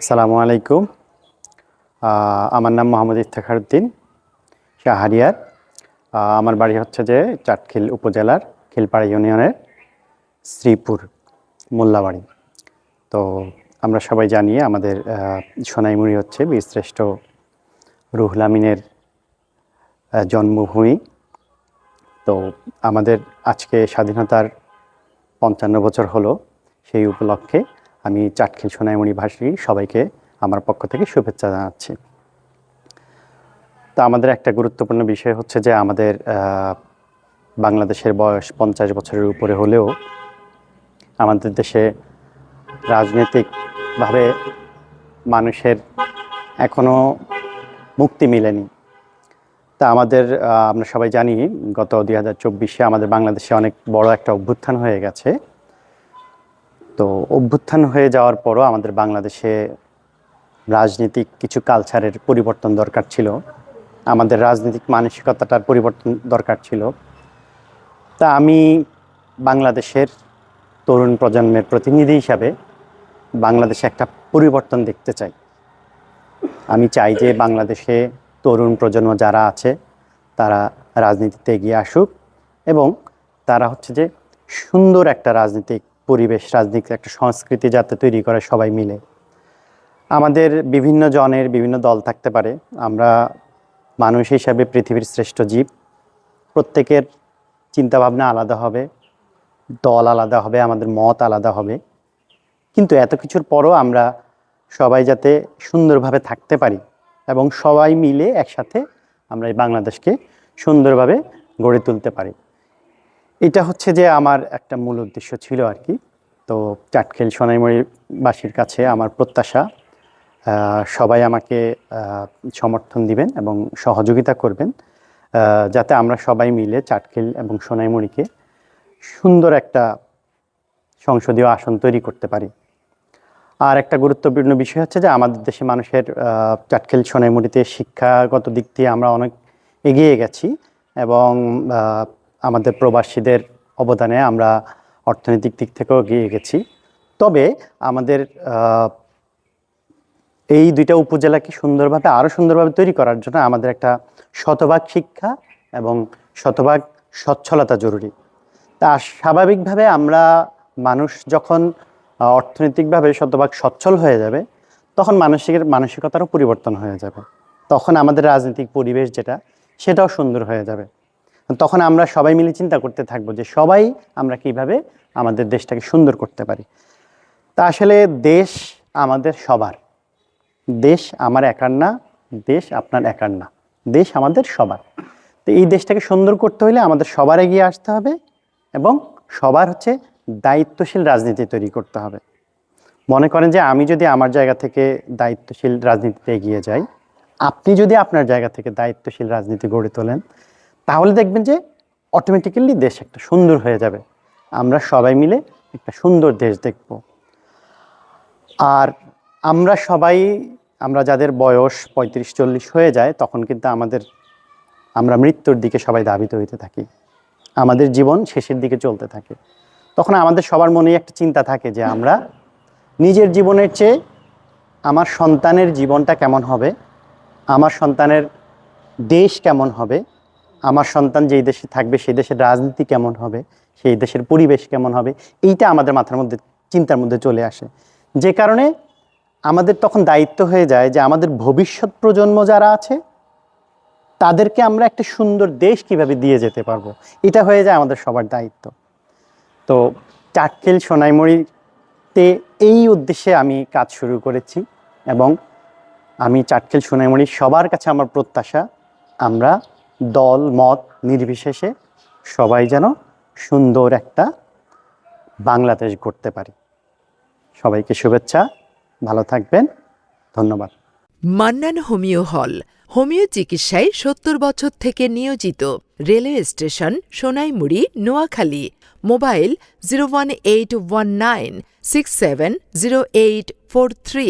আসসালামু আলাইকুম। আমার নাম মোহাম্মদ ইফতেখার উদ্দিন শাহরিয়ার আমার বাড়ি হচ্ছে যে চাটখিল উপজেলার খিলপাড়া ইউনিয়নের শ্রীপুর মোল্লাবাড়ি। তো আমরা সবাই জানি আমাদের সোনাইমুড়ি হচ্ছে বীরশ্রেষ্ঠ রুহলামিনের জন্মভূমি। তো আমাদের আজকে স্বাধীনতার পঞ্চান্ন বছর হলো সেই উপলক্ষে। আমি চাটখিল সোনাইমণি ভাষী সবাইকে আমার পক্ষ থেকে শুভেচ্ছা জানাচ্ছি। তো আমাদের একটা গুরুত্বপূর্ণ বিষয় হচ্ছে যে আমাদের বাংলাদেশের বয়স পঞ্চাশ বছরের উপরে হলেও আমাদের দেশে রাজনৈতিকভাবে মানুষের এখনও মুক্তি মিলেনি। তা আমাদের আমরা সবাই জানি গত দুই আমাদের বাংলাদেশে অনেক বড় একটা অভ্যুত্থান হয়ে গেছে। তো অভ্যুত্থান হয়ে যাওয়ার পরও আমাদের বাংলাদেশে রাজনীতিক কিছু কালচারের পরিবর্তন দরকার ছিল। আমাদের রাজনৈতিক মানসিকতাটার পরিবর্তন দরকার ছিল। তা আমি বাংলাদেশের তরুণ প্রজন্মের প্রতিনিধি হিসাবে বাংলাদেশে একটা পরিবর্তন দেখতে চাই। আমি চাই যে বাংলাদেশে তরুণ প্রজন্ম যারা আছে, তারা রাজনীতিতে এগিয়ে আসুক এবং তারা হচ্ছে যে সুন্দর একটা রাজনৈতিক পরিবেশ রাজনৈতিক একটা সংস্কৃতি যাতে তৈরি করে সবাই মিলে। আমাদের বিভিন্ন জনের বিভিন্ন দল থাকতে পারে। আমরা মানুষ হিসাবে পৃথিবীর শ্রেষ্ঠ জীব। প্রত্যেকের চিন্তাভাবনা আলাদা হবে, দল আলাদা হবে, আমাদের মত আলাদা হবে। কিন্তু এত কিছুর পরও আমরা সবাই যাতে সুন্দরভাবে থাকতে পারি এবং সবাই মিলে একসাথে আমরা এই বাংলাদেশকে সুন্দরভাবে গড়ে তুলতে পারি। এটা হচ্ছে যে আমার একটা মূল উদ্দেশ্য ছিল আর কি। তো চাটখেল সোনাইমুড়িবাসীর কাছে আমার প্রত্যাশা সবাই আমাকে সমর্থন দিবেন এবং সহযোগিতা করবেন যাতে আমরা সবাই মিলে চাটখেল এবং সোনাইমুড়িকে সুন্দর একটা সংসদীয় আসন তৈরি করতে পারি। আর একটা গুরুত্বপূর্ণ বিষয় হচ্ছে যে আমাদের দেশে মানুষের চাটখেল সোনাইমুড়িতে শিক্ষাগত দিক দিয়ে আমরা অনেক এগিয়ে গেছি এবং আমাদের প্রবাসীদের অবদানে আমরা অর্থনৈতিক দিক থেকেও এগিয়ে গেছি। তবে আমাদের এই দুইটা উপজেলাকে সুন্দরভাবে আরও সুন্দরভাবে তৈরি করার জন্য আমাদের একটা শতভাগ শিক্ষা এবং শতভাগ সচ্ছলতা জরুরি। তা স্বাভাবিকভাবে আমরা মানুষ যখন অর্থনৈতিকভাবে শতভাগ সচ্ছল হয়ে যাবে, তখন মানসিক মানসিকতারও পরিবর্তন হয়ে যাবে। তখন আমাদের রাজনৈতিক পরিবেশ যেটা, সেটাও সুন্দর হয়ে যাবে। তখন আমরা সবাই মিলে চিন্তা করতে থাকব যে সবাই আমরা কীভাবে আমাদের দেশটাকে সুন্দর করতে পারি। তা আসলে দেশ আমাদের সবার। দেশ আমার একার না, দেশ আপনার একার না। দেশ আমাদের সবার। তো এই দেশটাকে সুন্দর করতে হলে আমাদের সবার এগিয়ে আসতে হবে এবং সবার হচ্ছে দায়িত্বশীল রাজনীতি তৈরি করতে হবে। মনে করেন যে আমি যদি আমার জায়গা থেকে দায়িত্বশীল রাজনীতিতে এগিয়ে যাই, আপনি যদি আপনার জায়গা থেকে দায়িত্বশীল রাজনীতি গড়ে তোলেন তাহলে দেখবেন যে অটোমেটিক্যালি দেশ একটা সুন্দর হয়ে যাবে। আমরা সবাই মিলে একটা সুন্দর দেশ দেখব। আর আমরা সবাই, আমরা যাদের বয়স পঁয়ত্রিশ, চল্লিশ হয়ে যায়, তখন কিন্তু আমাদের, আমরা মৃত্যুর দিকে সবাই ধাবিত হইতে থাকি। আমাদের জীবন শেষের দিকে চলতে থাকে। তখন আমাদের সবার মনেই একটা চিন্তা থাকে যে আমরা নিজের জীবনের চেয়ে আমার সন্তানের জীবনটা কেমন হবে? আমার সন্তানের দেশ কেমন হবে? আমার সন্তান যেই দেশে থাকবে, সেই দেশের রাজনীতি কেমন হবে, সেই দেশের পরিবেশ কেমন হবে, এইটা আমাদের মাথার মধ্যে, চিন্তার মধ্যে চলে আসে। যে কারণে আমাদের তখন দায়িত্ব হয়ে যায় যে আমাদের ভবিষ্যৎ প্রজন্ম যারা আছে, তাদেরকে আমরা একটা সুন্দর দেশ কীভাবে দিয়ে যেতে পারব, এটা হয়ে যায় আমাদের সবার দায়িত্ব। তো চাটখিল সোনাইমুড়িতে এই উদ্দেশ্যে আমি কাজ শুরু করেছি এবং আমি চাটখিল সোনাইমুড়ি সবার কাছে আমার প্রত্যাশা, আমরা দল, মত নির্বিশেষে সবাই যেন সুন্দর একটা বাংলাদেশ গড়তে পারি। সবাইকে শুভেচ্ছা, ভালো থাকবেন, ধন্যবাদ। মান্নান হোমিও হল, হোমিও চিকিৎসায় সত্তর বছর থেকে নিয়োজিত। Railway station, Sonaimuri, Noakhali. Mobile zero one eight one nine six seven zero eight four three.